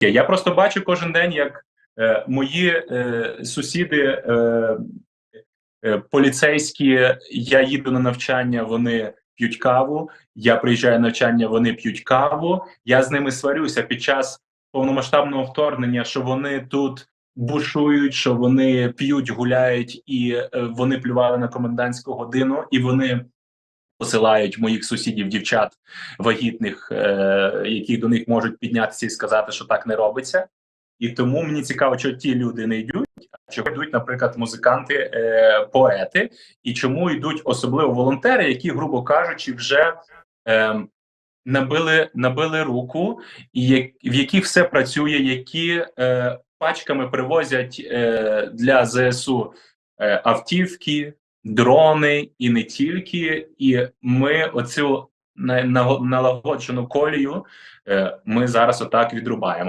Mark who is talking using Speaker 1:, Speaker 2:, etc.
Speaker 1: Я просто бачу кожен день, як е, мої е, сусіди е, е, поліцейські, я їду на навчання, вони п'ють каву. Я приїжджаю на навчання, вони п'ють каву. Я з ними сварюся під час повномасштабного вторгнення, що вони тут бушують, що вони п'ють, гуляють, і е, вони плювали на комендантську годину, і вони посилають моїх сусідів, дівчат вагітних, е, які до них можуть піднятися і сказати, що так не робиться. І тому мені цікаво, що ті люди не йдуть, а чого йдуть, наприклад, музиканти, е, поети, і чому йдуть особливо волонтери, які, грубо кажучи, вже е, набили, набили руку, і як, в яких все працює, які е, пачками привозять е, для ЗСУ е, автівки, дрони і не тільки. І ми оцю налагоджену колію е, ми зараз отак відрубаємо.